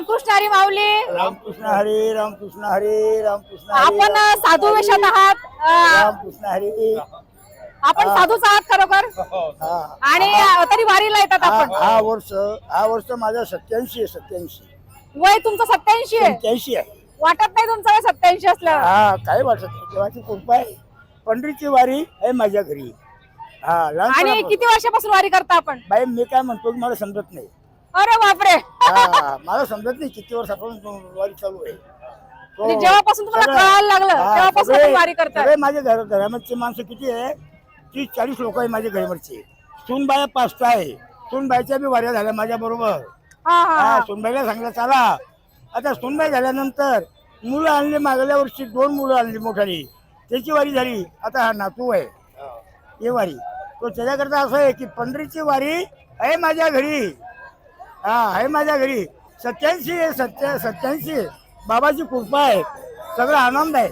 रामकृष्ण हरी माऊली. रामकृष्ण हरे रामकृष्ण हरे रामकृष्ण हरे आपण साधू वेशात आहात. अ, रामकृष्ण हरे. आपण साधूच आहात खरोखर? हा आणि अ, तरी वारीला येतात हा आपण. हा वर्ष हा वर्ष माझा सत्याऐंशी आहे सत्याऐंशी. वय तुमचं सत्याऐंशी आहे? सत्याऐंशी आहे. वाटत नाही तुमचं वय सत्याऐंशी असल्यावर. हा काय वाटत नाही. देवाची कृपा आहे. पंढरीची वारी आहे माझ्या घरी. हा आणि लहानपणापासून. किती वर्षापासून वारी करता आपण? बाई मी काय म्हणतो मला समजत नाही. अरे बापरे. हा, मला समजत नाही किती वर्षापासून वारी चालू आहे. तो- म्हणजे जेव्हापासून तुम्हाला सगळं- कळायला लागलं, हा, तेव्हापासून सगळे- आपण वारी करताय. सगळे माझ्या घर घरामध्ये माणसं किती आहे? तीस चाळीस लोक आहे माझ्या घरावरचे सुनबाया पाच आहे. सुनबाईच्या बी वाऱ्या झाल्या माझ्या बरोबर हा हा हा हा. सुनबाईला सांगितलं चला. आता सुनबाई झाल्यानंतर मुलं आणली मागल्या वर्षी दोन मुलं आणली मोठाली. त्याची वारी झाली. आता हा नातू आहे. हे. वारी. तो त्याच्याकरता असं आहे की पंढरीची वारी आहे माझ्या घरी. हा आहे माझ्या घरी. सत्याऐंशी आहे सत्या सत्याऐंशी. आहे. बाबाची कृपा आहे. सगळं आनंद आहे.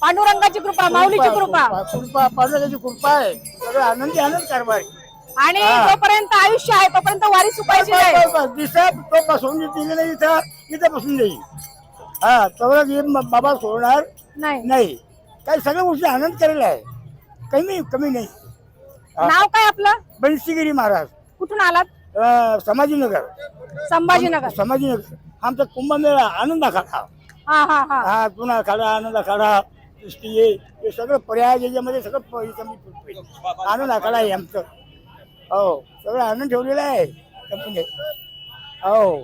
पांडुरंगाची कृपा माऊलीची कृपा कृपा. पांडुरंगाची कृपा आहे. सगळं आनंदी आनंद कारभार आहे. आणि हा. जोपर्यंत आयुष्य आहे तोपर्यंत वारी नाही. बस. दिसत तो नाही इथं इथं बसून जाईल हा तेवढं हे म- बाबा सोडणार नाही. नाही. काही सगळ्या गोष्टी आनंद करेल आहे. कमी कमी नाही. नाव काय आपलं? बंशीगिरी महाराज. कुठून आलात? संभाजीनगर. संभाजीनगर. संभाजीनगर. आमचा कुंभमेळा आनंद आखाडा हा हा हा. हा पुन्हा आखाडा आनंद सृष्टी हे हे सगळं पर्याय याच्यामध्ये सगळं प-. आनंद आखाडा आहे आमचं. हो सगळं आनंद ठेवलेला आहे. हो.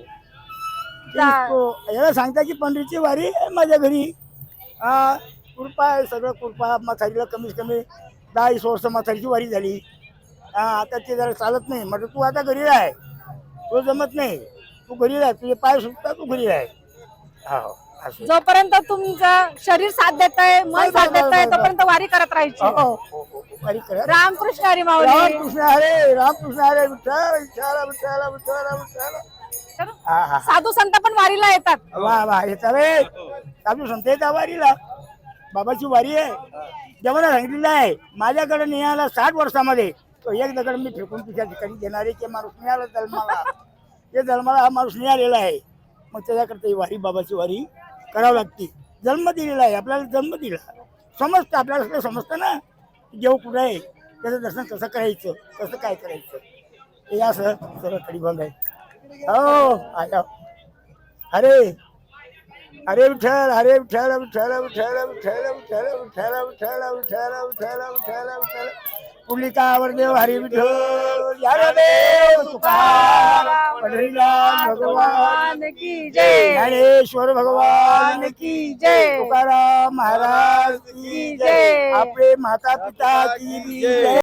चा- तो- याला सांगता की पंढरीची वारी आहे माझ्या घरी. हा कृपा आहे सगळं कृपा म्हातारीला कमीत कमी दहा वीस वर्ष म्हातारीची वारी झाली. हा आता ते जरा चालत नाही. म्हटलं तू आता घरी राह. तो जमत नाही. तू घरी राह. तुझे पाय सुटता तू घरी राह. हो असं जोपर्यंत तुमचं शरीर साथ देत आहे मन साथ देत आहे तोपर्यंत वारी करत राहायची. हो, हो, हो, हो. वारी करा. रामकृष्ण हरी माऊली. रामकृष्ण हरे रामकृष्ण हरे विठ्ठल विठ्ठल विठ्ठल विठ्ठल विठ्ठल. हा हा साधू संत पण वारीला येतात. वा वा हे चालेल साधू संत येतात वारीला. बाबाची वारी आहे. देवाला सांगितलेलं आहे. माझ्याकडे निघाला साठ वर्षामध्ये तो एक दगड मी फेकून तिच्या ठिकाणी देणारे की माणूस मिळाला जन्माला. ते जन्माला हा माणूस मिळालेला आहे. मग त्याच्याकरता ही वारी बाबाची वारी करावं लागते. जन्म दिलेला आहे आपल्याला जन्म दिला. समजतं आपल्याला सगळं समजतं ना देव कुठं आहे त्याचं दर्शन कसं करायचं कसं काय करायचं. हे असं सर्व तरी बंद आहे. हो आया. अरे अरे विठ्ठल अरे विठ्ठल विठ्ठल विठ्ठल विठ्ठल विठ्ठल विठ्ठल विठ्ठल विठ्ठल विठ्ठल विठ्ठल विठ्ठल. પુલિતાવર દેવ હરિ વિઠોલ પંઢરીનાથ ભગવાન કી જય. જ્ઞાનેશ્વર ભગવાન કી જય. તુકારામ મહારાજ કી જય. આપણે માતા પિતા કી જય.